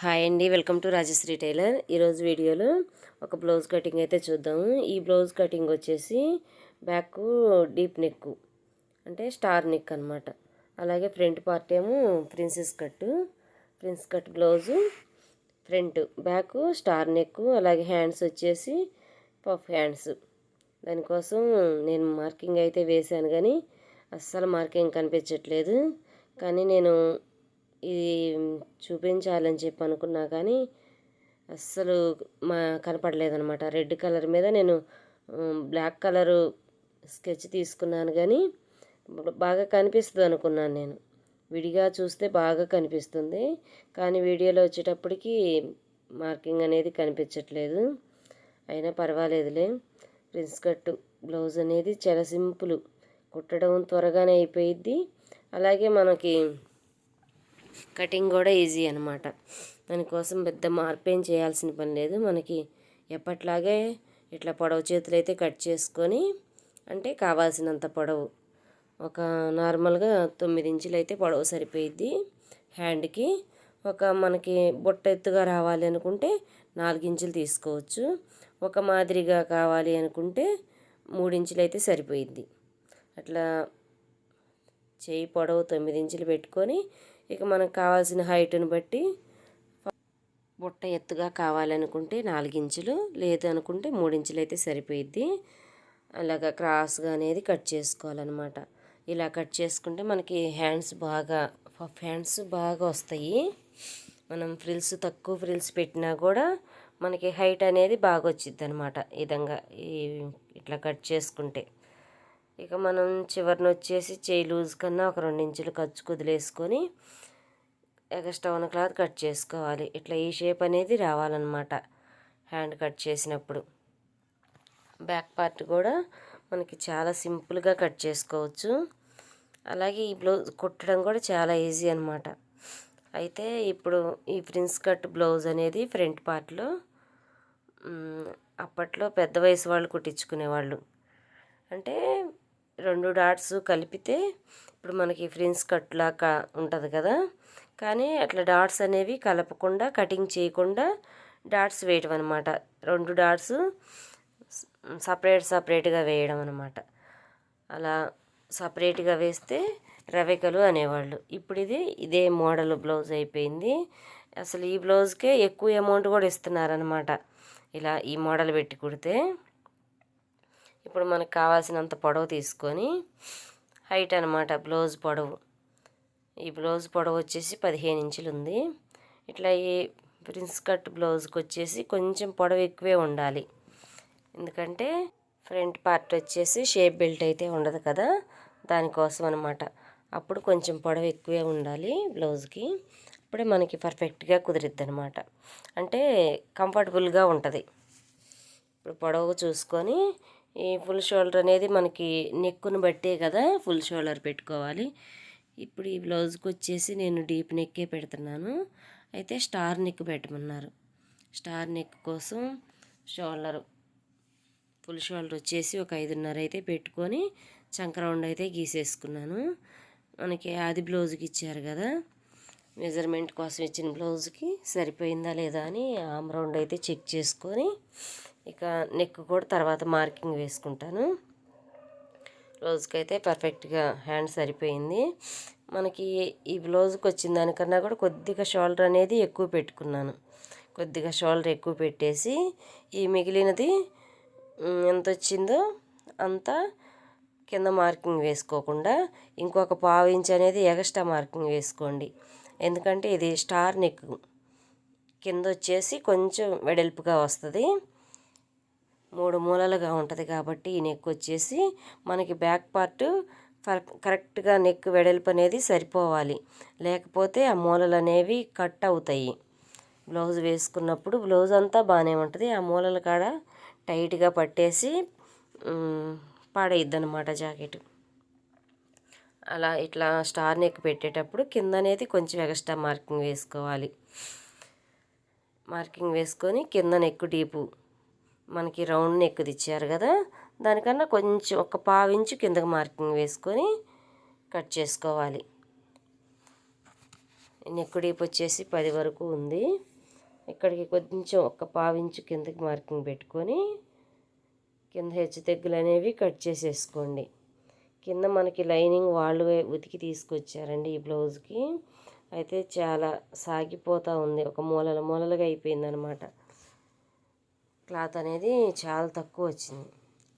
Hi అండి welcome to Rajshri tailor. ఈరోజు వీడియోలో ఒక బ్లౌజ్ కటింగ్ అయితే చూద్దాము. ఈ బ్లౌజ్ కటింగ్ వచ్చేసి బ్యాక్ డీప్ నెక్ అంటే స్టార్ నెక్ అనమాట అలాగే ఫ్రంట్ పార్ట్ ఏమో princess cut prince cut blouse front back star neck అలాగే హ్యాండ్స్ వచ్చేసి పఫ్ హ్యాండ్స్. దానికోసం నేను మార్కింగ్ అయితే వేశాను కానీ అస్సలు మార్కింగ్ కనిపించట్లేదు. కానీ నేను ఇది చూపించాలని చెప్పి అనుకున్నా కానీ అస్సలు మా కనపడలేదనమాట రెడ్ కలర్ మీద నేను బ్లాక్ కలరు స్కెచ్ తీసుకున్నాను కానీ బాగా కనిపిస్తుంది అనుకున్నాను నేను. విడిగా చూస్తే బాగా కనిపిస్తుంది. కానీ వీడియోలో వచ్చేటప్పటికి మార్కింగ్ అనేది కనిపించట్లేదు. అయినా పర్వాలేదులే. ప్రిన్స్ కట్ బ్లౌజ్ అనేది చాలా సింపుల్. కుట్టడం త్వరగానే అయిపోయిద్ది. అలాగే మనకి కటింగ్ కూడా ఈజీ అనమాట దానికోసం పెద్ద మార్పేం చేయాల్సిన పని లేదు. మనకి ఎప్పట్లాగే ఇట్లా పొడవు చేతులు అయితే కట్ చేసుకొని అంటే కావాల్సినంత పొడవు. ఒక నార్మల్గా తొమ్మిది ఇంచులు అయితే పొడవు సరిపోయిద్ది. హ్యాండ్కి ఒక మనకి బుట్ట ఎత్తుగా రావాలి అనుకుంటే నాలుగించులు తీసుకోవచ్చు. ఒక మాదిరిగా కావాలి అనుకుంటే మూడించులు అయితే సరిపోయిద్ది. అట్లా చేయి పొడవు తొమ్మిది ఇంచులు పెట్టుకొని ఇక మనకు కావాల్సిన హైట్ని బట్టి బుట్ట ఎత్తుగా కావాలనుకుంటే నాలుగించులు లేదు అనుకుంటే మూడించులు అయితే సరిపోయిద్ది. అలాగా క్రాస్గా అనేది కట్ చేసుకోవాలన్నమాట. ఇలా కట్ చేసుకుంటే మనకి హ్యాండ్స్ బాగా హ్యాండ్స్ బాగా వస్తాయి. మనం ఫ్రిల్స్ తక్కువ ఫ్రిల్స్ పెట్టినా కూడా మనకి హైట్ అనేది బాగా వచ్చిద్ది అనమాట విధంగా ఈ ఇట్లా కట్ చేసుకుంటే. ఇక మనం చివరిన వచ్చేసి చేయి లూజ్ కన్నా ఒక రెండు ఇంచులు ఖర్చు కుదిలేసుకొని ఎక్స్ట్రా ఉన్న క్లాత్ కట్ చేసుకోవాలి. ఇట్లా ఈ షేప్ అనేది రావాలన్నమాట హ్యాండ్ కట్ చేసినప్పుడు. బ్యాక్ పార్ట్ కూడా మనకి చాలా సింపుల్గా కట్ చేసుకోవచ్చు. అలాగే ఈ బ్లౌజ్ కుట్టడం కూడా చాలా ఈజీ అనమాట అయితే ఇప్పుడు ఈ ప్రిన్స్ కట్ బ్లౌజ్ అనేది ఫ్రంట్ పార్ట్లో అప్పట్లో పెద్ద వయసు వాళ్ళు కుట్టించుకునేవాళ్ళు. అంటే రెండు డాట్స్ కలిపితే ఇప్పుడు మనకి ఫ్రిన్స్ కట్ లాగా ఉంటుంది కదా. కానీ అట్లా డాట్స్ అనేవి కలపకుండా కటింగ్ చేయకుండా డాట్స్ వేయడం అనమాట రెండు డాట్స్ సపరేట్ సపరేట్గా వేయడం అనమాట అలా సపరేట్గా వేస్తే రవికలు అనేవాళ్ళు. ఇప్పుడు ఇది ఇదే మోడల్ బ్లౌజ్ అయిపోయింది. అసలు ఈ బ్లౌజ్కే ఎక్కువ అమౌంట్ కూడా ఇస్తున్నారనమాట ఇలా ఈ మోడల్ పెట్టి కుడితే. ఇప్పుడు మనకు కావాల్సినంత పొడవు తీసుకొని హైట్ అనమాట బ్లౌజ్ పొడవు. ఈ బ్లౌజ్ పొడవు వచ్చేసి పదిహేను ఇంచులు ఉంది. ఇట్లా ఈ ప్రిన్స్ కట్ బ్లౌజ్కి వచ్చేసి కొంచెం పొడవు ఎక్కువే ఉండాలి. ఎందుకంటే ఫ్రంట్ పార్ట్ వచ్చేసి షేప్ బెల్ట్ అయితే ఉండదు కదా దానికోసం అనమాట అప్పుడు కొంచెం పొడవు ఎక్కువే ఉండాలి బ్లౌజ్కి. అప్పుడే మనకి పర్ఫెక్ట్గా కుదిరిద్ది అనమాట అంటే కంఫర్టబుల్గా ఉంటుంది. ఇప్పుడు పొడవు చూసుకొని ఈ ఫుల్ షోల్డర్ అనేది మనకి నెక్కును బట్టే కదా ఫుల్ షోల్డర్ పెట్టుకోవాలి. ఇప్పుడు ఈ బ్లౌజ్కి వచ్చేసి నేను డీప్ నెక్కే పెడుతున్నాను. అయితే స్టార్ నెక్ పెట్టమన్నారు. స్టార్ నెక్ కోసం షోల్డర్ ఫుల్ షోల్డర్ వచ్చేసి ఒక ఐదున్నర అయితే పెట్టుకొని చంక రౌండ్ అయితే గీసేసుకున్నాను. మనకి ఆది బ్లౌజ్కి ఇచ్చారు కదా మెజర్మెంట్ కోసం ఇచ్చిన బ్లౌజ్కి సరిపోయిందా లేదా అని ఆమ్ రౌండ్ అయితే చెక్ చేసుకొని ఇక నెక్ కూడా తర్వాత మార్కింగ్ వేసుకుంటాను. బ్లౌజ్కి అయితే పర్ఫెక్ట్గా హ్యాండ్ సరిపోయింది. మనకి ఈ బ్లౌజ్కి వచ్చిన దానికన్నా కూడా కొద్దిగా షోల్డర్ అనేది ఎక్కువ పెట్టుకున్నాను. కొద్దిగా షోల్డర్ ఎక్కువ పెట్టేసి ఈ మిగిలినది ఎంత వచ్చిందో అంతా కింద మార్కింగ్ వేసుకోకుండా ఇంకొక పావు ఇంచ్ అనేది ఎగస్ట్రా మార్కింగ్ వేసుకోండి. ఎందుకంటే ఇది స్టార్ నెక్ కింద వచ్చేసి కొంచెం వెడల్పుగా వస్తుంది. మూడు మూలలుగా ఉంటుంది కాబట్టి ఈ నెక్ వచ్చేసి మనకి బ్యాక్ పార్ట్ కరెక్ట్గా నెక్ వెడల్పు అనేది సరిపోవాలి. లేకపోతే ఆ మూలలు అనేవి కట్ అవుతాయి. బ్లౌజ్ వేసుకున్నప్పుడు బ్లౌజ్ అంతా బాగానే ఉంటుంది. ఆ మూలల కాడ టైట్గా పట్టేసి పాడైద్ది అనమాట జాకెట్. అలా ఇట్లా స్టార్ నెక్ పెట్టేటప్పుడు కింద అనేది కొంచెం ఎక్స్ట్రా మార్కింగ్ వేసుకోవాలి. మార్కింగ్ వేసుకొని కింద నెక్ డీపు మనకి రౌండ్ నెక్ ఇచ్చారు కదా దానికన్నా కొంచెం ఒక పావించు కిందకి మార్కింగ్ వేసుకొని కట్ చేసుకోవాలి. నెక్ డీప్ వచ్చేసి పది వరకు ఉంది. ఇక్కడికి కొంచెం ఒక పావించు కిందకి మార్కింగ్ పెట్టుకొని కింద హెచ్చు తెగ్గులు అనేవి కట్ చేసేసుకోండి. కింద మనకి లైనింగ్ వాళ్ళు ఉతికి తీసుకొచ్చారండి ఈ బ్లౌజ్కి. అయితే చాలా సాగిపోతూ ఉంది. ఒక మూలల మూలలుగా అయిపోయిందనమాట. క్లాత్ అనేది చాలా తక్కువ వచ్చింది.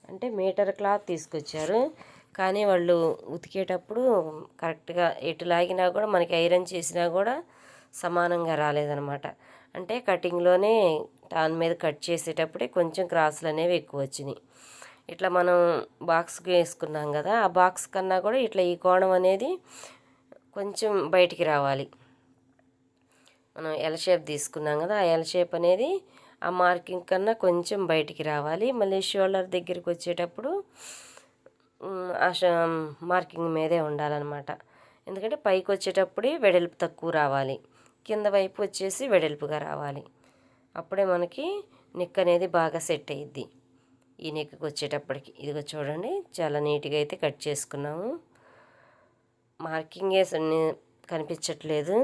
అంటే మీటర్ క్లాత్ తీసుకొచ్చారు. కానీ వాళ్ళు ఉతికేటప్పుడు కరెక్ట్గా ఎటు లాగినా కూడా మనకి ఐరన్ చేసినా కూడా సమానంగా రాలేదనమాట అంటే కటింగ్లోనే దాని మీద కట్ చేసేటప్పుడే కొంచెం క్రాసులు అనేవి ఎక్కువ వచ్చినాయి. ఇట్లా మనం బాక్స్కి వేసుకున్నాం కదా ఆ బాక్స్ కన్నా కూడా ఇట్లా ఈ కోణం అనేది కొంచెం బయటికి రావాలి. మనం ఎల్ షేప్ తీసుకున్నాం కదా ఆ ఎల్ షేప్ అనేది ఆ మార్కింగ్ కన్నా కొంచెం బయటికి రావాలి. మళ్ళీ షోల్డర్ దగ్గరికి వచ్చేటప్పుడు ఆ మార్కింగ్ మీదే ఉండాలన్నమాట. ఎందుకంటే పైకి వచ్చేటప్పుడే వెడల్పు తక్కువ రావాలి. కింద వైపు వచ్చేసి వెడల్పుగా రావాలి. అప్పుడే మనకి నెక్ అనేది బాగా సెట్ అయ్యిద్ది ఈ నెక్కి వచ్చేటప్పటికి. ఇదిగో చూడండి చాలా నీట్గా అయితే కట్ చేసుకున్నాము. మార్కింగ్ కనిపించట్లేదు.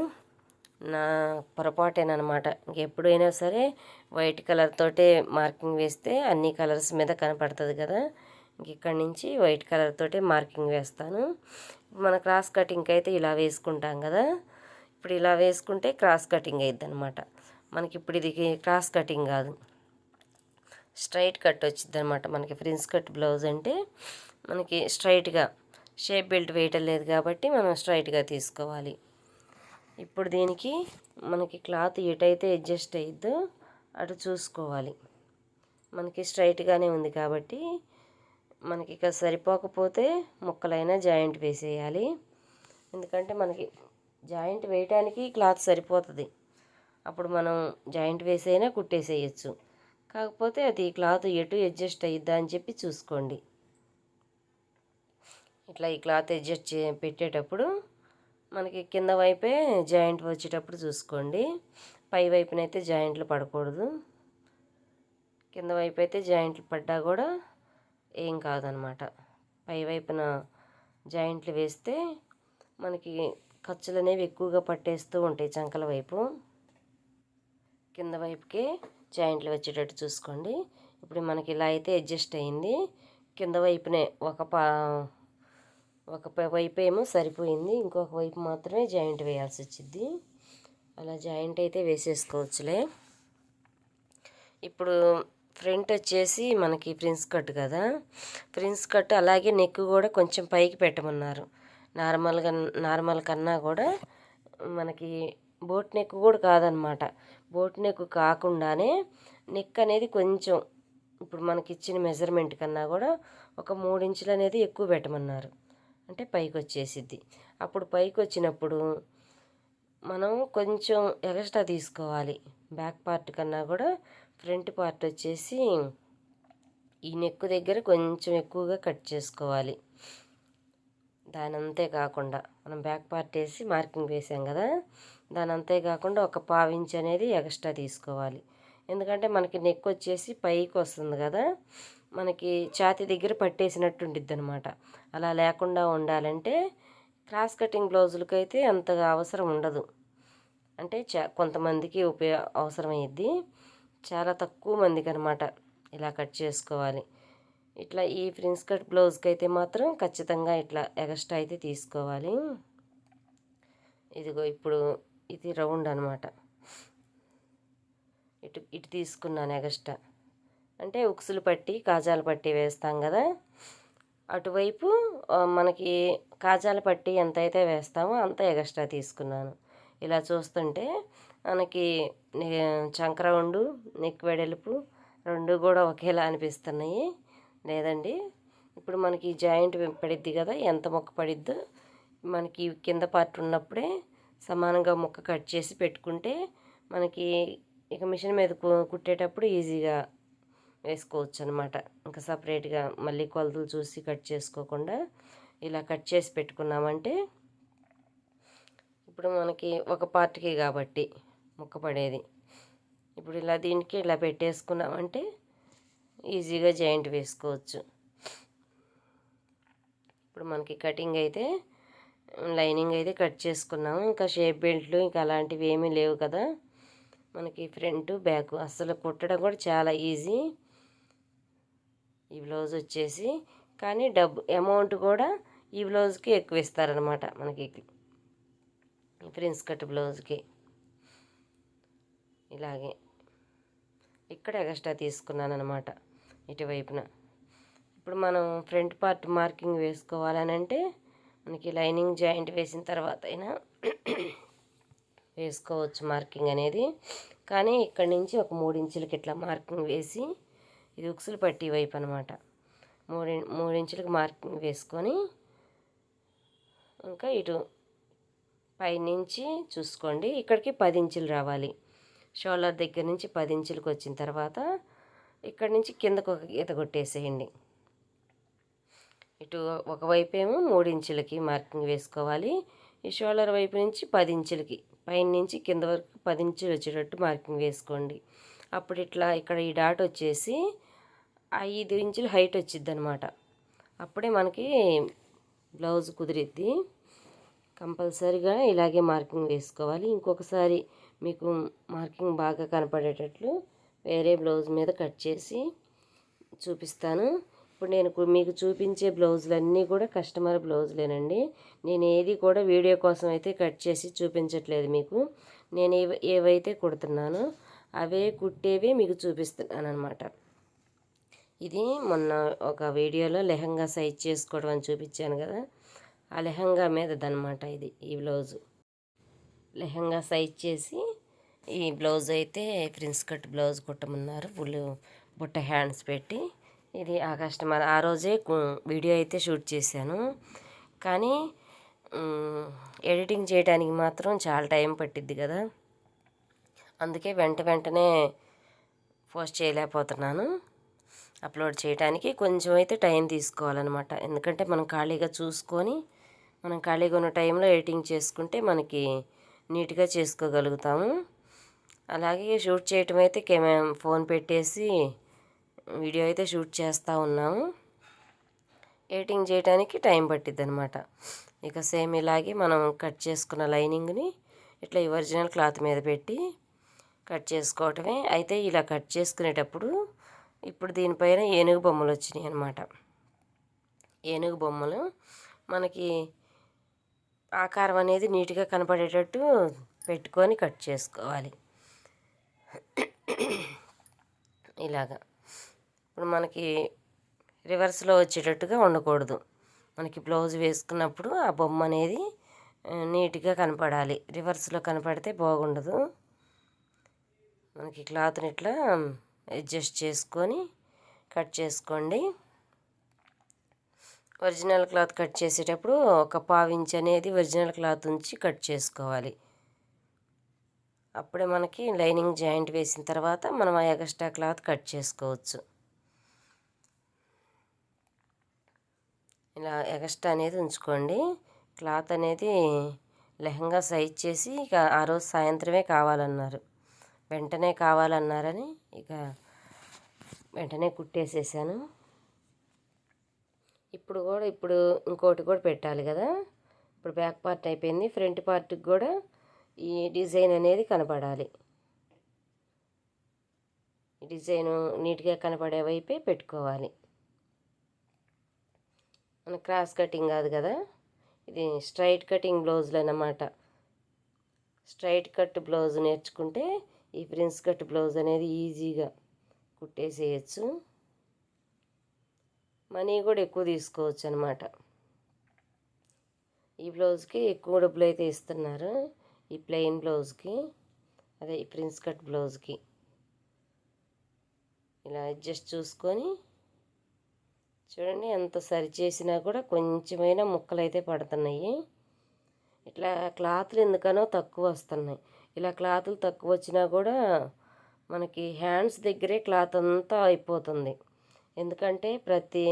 నా పొరపాటేనమాట ఇంకెప్పుడైనా సరే వైట్ కలర్ తోటే మార్కింగ్ వేస్తే అన్ని కలర్స్ మీద కనపడుతుంది కదా. ఇంక ఇక్కడి నుంచి వైట్ కలర్ తోటే మార్కింగ్ వేస్తాను. మన క్రాస్ కటింగ్కి అయితే ఇలా వేసుకుంటాం కదా. ఇప్పుడు ఇలా వేసుకుంటే క్రాస్ కటింగ్ అయింది అనమాట మనకి ఇప్పుడు ఇది క్రాస్ కటింగ్ కాదు. స్ట్రైట్ కట్ వచ్చింది అనమాట మనకి ఫ్రిన్స్ కట్ బ్లౌజ్ అంటే మనకి స్ట్రైట్గా షేప్ బెల్ట్ వేయటం లేదు కాబట్టి మనం స్ట్రైట్గా తీసుకోవాలి. ఇప్పుడు దీనికి మనకి క్లాత్ ఎటైతే అడ్జస్ట్ అయ్యిద్దో అటు చూసుకోవాలి. మనకి స్ట్రైట్గానే ఉంది కాబట్టి మనకి ఇక సరిపోకపోతే ముక్కలైనా జాయింట్ వేసేయాలి. ఎందుకంటే మనకి జాయింట్ వేయటానికి క్లాత్ సరిపోతుంది. అప్పుడు మనం జాయింట్ వేసైనా కుట్టేసేయచ్చు. కాకపోతే అది క్లాత్ ఎటు అడ్జస్ట్ అయ్యిద్దా అని చెప్పి చూసుకోండి. ఇట్లా ఈ క్లాత్ అడ్జస్ట్ పెట్టేటప్పుడు మనకి కింద వైపే జాయింట్ వచ్చేటప్పుడు చూసుకోండి. పై వైపునైతే జాయింట్లు పడకూడదు. కింద వైపు అయితే జాయింట్లు పడ్డా కూడా ఏం కాదనమాట. పై వైపున జాయింట్లు వేస్తే మనకి ఖర్చులు అనేవి ఎక్కువగా పట్టేస్తూ ఉంటాయి చంకల వైపు. కింద వైపుకే జాయింట్లు వచ్చేటట్టు చూసుకోండి. ఇప్పుడు మనకి ఇలా అయితే అడ్జస్ట్ అయింది. కింద వైపునే ఒక పా ఒక వైపు ఏమో సరిపోయింది ఇంకొక వైపు మాత్రమే జాయింట్ వేయాల్సి వచ్చింది. అలా జాయింట్ అయితే వేసేసుకోవచ్చులే. ఇప్పుడు ఫ్రంట్ వచ్చేసి మనకి ప్రిన్స్ కట్ కదా. ప్రిన్స్ కట్ అలాగే నెక్ కూడా కొంచెం పైకి పెట్టమన్నారు. నార్మల్గా నార్మల్ కన్నా కూడా మనకి బోట్ నెక్ కూడా కాదనమాట. బోట్ నెక్ కాకుండానే నెక్ అనేది కొంచెం ఇప్పుడు మనకి ఇచ్చిన మెజర్మెంట్ కన్నా కూడా ఒక మూడు ఇంచులు అనేది ఎక్కువ పెట్టమన్నారు. అంటే పైకి వచ్చేసిద్ది అప్పుడు పైకి వచ్చినప్పుడు మనం కొంచెం ఎక్స్ట్రా తీసుకోవాలి. బ్యాక్ పార్ట్ కన్నా కూడా ఫ్రంట్ పార్ట్ వచ్చేసి ఈ నెక్ దగ్గర కొంచెం ఎక్కువగా కట్ చేసుకోవాలి. దాని అంతే కాకుండా మనం బ్యాక్ పార్ట్ వేసి మార్కింగ్ వేసాం కదా దాని అంతే కాకుండా ఒక పావించ్ అనేది ఎక్స్ట్రా తీసుకోవాలి. ఎందుకంటే మనకి నెక్ వచ్చేసి పైకి వస్తుంది కదా మనకి ఛాతి దగ్గర పట్టేసినట్టు ఉండిద్ది అనమాట అలా లేకుండా ఉండాలంటే క్రాస్ కటింగ్ బ్లౌజులకి అయితే అంతగా అవసరం ఉండదు. అంటే చా కొంతమందికి ఉపయోగ అవసరమైద్ది. చాలా తక్కువ మందికి అనమాట ఇలా కట్ చేసుకోవాలి. ఇట్లా ఈ ప్రిన్స్ కట్ బ్లౌజ్కి అయితే మాత్రం ఖచ్చితంగా ఇట్లా ఎగస్ట్రా అయితే తీసుకోవాలి. ఇదిగో ఇప్పుడు ఇది రౌండ్ అనమాట ఇటు ఇటు తీసుకున్నాను ఎగస్ట్రా. అంటే ఉక్సులు పట్టి కాజాలు పట్టి వేస్తాం కదా. అటువైపు మనకి కాజాల పట్టి ఎంత అయితే వేస్తామో అంత ఎగస్ట్రా తీసుకున్నాను. ఇలా చూస్తుంటే మనకి చంక్రౌండు నెక్ వెడల్పు రెండు కూడా ఒకేలా అనిపిస్తున్నాయి. లేదండి ఇప్పుడు మనకి జాయింట్ పడిద్ది కదా ఎంత మొక్క పడిద్దో మనకి కింద పార్ట్ ఉన్నప్పుడే సమానంగా ముక్క కట్ చేసి పెట్టుకుంటే మనకి ఇక మిషన్ మీద కుట్టేటప్పుడు ఈజీగా వేసుకోవచ్చు అనమాట ఇంకా సపరేట్గా మళ్ళీ కొలతలు చూసి కట్ చేసుకోకుండా ఇలా కట్ చేసి పెట్టుకున్నామంటే ఇప్పుడు మనకి ఒక పార్ట్కి కాబట్టి ముక్క పడేది. ఇప్పుడు ఇలా దీనికి ఇలా పెట్టేసుకున్నామంటే ఈజీగా జాయింట్ వేసుకోవచ్చు. ఇప్పుడు మనకి కటింగ్ అయితే లైనింగ్ అయితే కట్ చేసుకున్నాము. ఇంకా షేప్ బెల్ట్లు ఇంకా అలాంటివి ఏమీ లేవు కదా. మనకి ఫ్రంట్ బ్యాక్ అసలు కుట్టడం కూడా చాలా ఈజీ. ఈ బ్లౌజ్ వచ్చేసి కానీ డబ్బు అమౌంట్ కూడా ఈ బ్లౌజ్కి ఎక్కువ ఇస్తారనమాట మనకి. ప్రిన్స్ కట్ బ్లౌజ్కి. ఇలాగే. ఇక్కడ ఎక్స్ట్రా తీసుకున్నాను అనమాట ఇటువైపున. ఇప్పుడు మనం ఫ్రంట్ పార్ట్ మార్కింగ్ వేసుకోవాలని అంటే మనకి లైనింగ్ జాయింట్ వేసిన తర్వాత అయినా వేసుకోవచ్చు మార్కింగ్ అనేది. కానీ ఇక్కడి నుంచి ఒక మూడు ఇంచులకి ఇట్లా మార్కింగ్ వేసి ఇది ఉక్సులు పట్టి వైపు అనమాట మూడు మూడించులకు మార్కింగ్ వేసుకొని ఇంకా ఇటు పైనుంచి చూసుకోండి. ఇక్కడికి పది ఇంచులు రావాలి. షోల్డర్ దగ్గర నుంచి పది ఇంచులకు వచ్చిన తర్వాత ఇక్కడ నుంచి కిందకు ఒక గీత కొట్టేసేయండి. ఇటు ఒకవైపు ఏమో మూడు ఇంచులకి మార్కింగ్ వేసుకోవాలి. ఈ షోల్డర్ వైపు నుంచి పది ఇంచులకి పైన నుంచి కింద వరకు పది ఇంచులు వచ్చేటట్టు మార్కింగ్ వేసుకోండి. అప్పుడు ఇట్లా ఇక్కడ ఈ డాట్ వచ్చేసి ఐదు ఇంచులు హైట్ వచ్చిద్ది అనమాట అప్పుడే మనకి బ్లౌజ్ కుదిరిద్ది. కంపల్సరీగా ఇలాగే మార్కింగ్ వేసుకోవాలి. ఇంకొకసారి మీకు మార్కింగ్ బాగా కనపడేటట్లు వేరే బ్లౌజ్ మీద కట్ చేసి చూపిస్తాను. ఇప్పుడు నేను మీకు చూపించే బ్లౌజులన్నీ కూడా కస్టమర్ బ్లౌజులేనండి. నేను ఏది కూడా వీడియో కోసం అయితే కట్ చేసి చూపించట్లేదు మీకు. నేను ఏవైతే కుడుతున్నానో అవే కుట్టేవి మీకు చూపిస్తున్నాను అనమాట ఇది మొన్న ఒక వీడియోలో లెహంగా సైజ్ చేసుకోవడం అని చూపించాను కదా. ఆ లెహంగా మీదదనమాట ఇది ఈ బ్లౌజు. లెహంగా సైజ్ చేసి ఈ బ్లౌజ్ అయితే ప్రిన్స్ కట్ బ్లౌజ్ కుట్టమన్నారు. ఫుల్ బుట్ట హ్యాండ్స్ పెట్టి ఇది ఆ కస్టమర్. ఆ రోజే వీడియో అయితే షూట్ చేశాను. కానీ ఎడిటింగ్ చేయడానికి మాత్రం చాలా టైం పట్టిద్ది కదా. అందుకే వెంట వెంటనే పోస్ట్ చేయలేకపోతున్నాను. అప్లోడ్ చేయడానికి కొంచెం అయితే టైం తీసుకోవాలన్నమాట. ఎందుకంటే మనం ఖాళీగా చూసుకొని మనం ఖాళీగా ఉన్న టైంలో ఎడిటింగ్ చేసుకుంటే మనకి నీట్గా చేసుకోగలుగుతాము. అలాగే షూట్ చేయటం అయితే కెమె ఫోన్ పెట్టేసి వీడియో అయితే షూట్ చేస్తూ ఉన్నాము. ఎడిటింగ్ చేయడానికి టైం పట్టిద్ది అనమాట ఇక సేమ్ ఇలాగే మనం కట్ చేసుకున్న లైనింగ్ని ఇట్లా ఈ ఒరిజినల్ క్లాత్ మీద పెట్టి కట్ చేసుకోవటమే. అయితే ఇలా కట్ చేసుకునేటప్పుడు ఇప్పుడు దీనిపైన ఏనుగు బొమ్మలు వచ్చినాయి అనమాట ఏనుగు బొమ్మలు మనకి ఆకారం అనేది నీట్గా కనపడేటట్టు పెట్టుకొని కట్ చేసుకోవాలి. ఇలాగా. ఇప్పుడు మనకి రివర్స్లో వచ్చేటట్టుగా ఉండకూడదు. మనకి బ్లౌజ్ వేసుకున్నప్పుడు ఆ బొమ్మ అనేది నీట్గా కనపడాలి. రివర్స్లో కనపడితే బాగుండదు. మనకి క్లాత్ని ఇట్లా అడ్జస్ట్ చేసుకొని కట్ చేసుకోండి. ఒరిజినల్ క్లాత్ కట్ చేసేటప్పుడు ఒక పావించ్ అనేది ఒరిజినల్ క్లాత్ ఉంచి కట్ చేసుకోవాలి. అప్పుడే మనకి లైనింగ్ జాయింట్ వేసిన తర్వాత మనం ఆ ఎగస్ట్రా క్లాత్ కట్ చేసుకోవచ్చు. ఇలా ఎగస్ట్రా అనేది ఉంచుకోండి. క్లాత్ అనేది లెహంగా సైజ్ చేసి ఇక ఆ రోజు సాయంత్రమే కావాలన్నారు. వెంటనే కావాలన్నారని ఇక వెంటనే కుట్టేసేసాను. ఇప్పుడు కూడా ఇప్పుడు ఇంకోటి కూడా పెట్టాలి కదా. ఇప్పుడు బ్యాక్ పార్ట్ అయిపోయింది ఫ్రంట్ పార్ట్కి కూడా ఈ డిజైన్ అనేది కనపడాలి. డిజైను నీట్గా కనపడే వైపే పెట్టుకోవాలి. మన క్రాస్ కటింగ్ కాదు కదా. ఇది స్ట్రైట్ కటింగ్ బ్లౌజులు అన్నమాట. స్ట్రైట్ కట్ బ్లౌజ్ నేర్చుకుంటే ఈ ప్రిన్స్ కట్ బ్లౌజ్ అనేది ఈజీగా కుట్టేసేయచ్చు. మనీ కూడా ఎక్కువ తీసుకోవచ్చు అనమాట ఈ బ్లౌజ్కి ఎక్కువ డబ్బులు అయితే ఇస్తున్నారు. ఈ ప్లెయిన్ బ్లౌజ్కి అదే ఈ ప్రిన్స్ కట్ బ్లౌజ్కి. ఇలా అడ్జస్ట్ చూసుకొని చూడండి ఎంత సరి చేసినా కూడా కొంచెమైనా ముక్కలు అయితే పడుతున్నాయి. ఇట్లా క్లాత్లు ఎందుకనో తక్కువ వస్తున్నాయి. ఇలా క్లాతులు తక్కువ వచ్చినా కూడా మనకి హ్యాండ్స్ దగ్గరే క్లాత్ అంతా అయిపోతుంది. ఎందుకంటే ప్రతి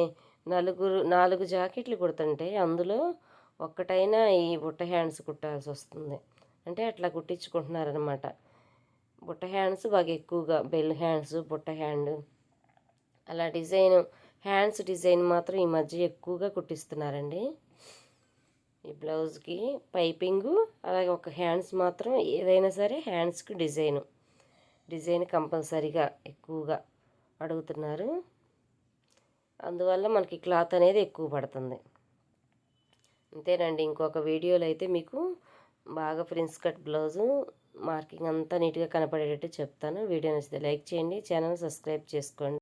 నలుగురు నాలుగు జాకెట్లు కుడుతుంటే అందులో ఒక్కటైనా ఈ బుట్ట హ్యాండ్స్ కుట్టాల్సి వస్తుంది. అంటే అట్లా కుట్టించుకుంటున్నారనమాట బుట్ట హ్యాండ్స్ బాగా ఎక్కువగా బెల్ హ్యాండ్స్ బుట్ట హ్యాండ్ అలా డిజైన్ హ్యాండ్స్ డిజైన్ మాత్రం ఈ మధ్య ఎక్కువగా కుట్టిస్తున్నారండి. ఈ బ్లౌజ్కి పైపింగు అలాగే ఒక హ్యాండ్స్ మాత్రం ఏదైనా సరే హ్యాండ్స్కి డిజైను. డిజైన్ కంపల్సరీగా ఎక్కువగా అడుగుతున్నారు. అందువల్ల మనకి క్లాత్ అనేది ఎక్కువ పడుతుంది. అంతేనండి ఇంకొక వీడియోలో అయితే మీకు బాగా ప్రిన్స్ కట్ బ్లౌజు మార్కింగ్ అంతా నీట్గా కనపడేటట్టు చెప్తాను. వీడియో నచ్చితే లైక్ చేయండి ఛానల్ సబ్స్క్రైబ్ చేసుకోండి.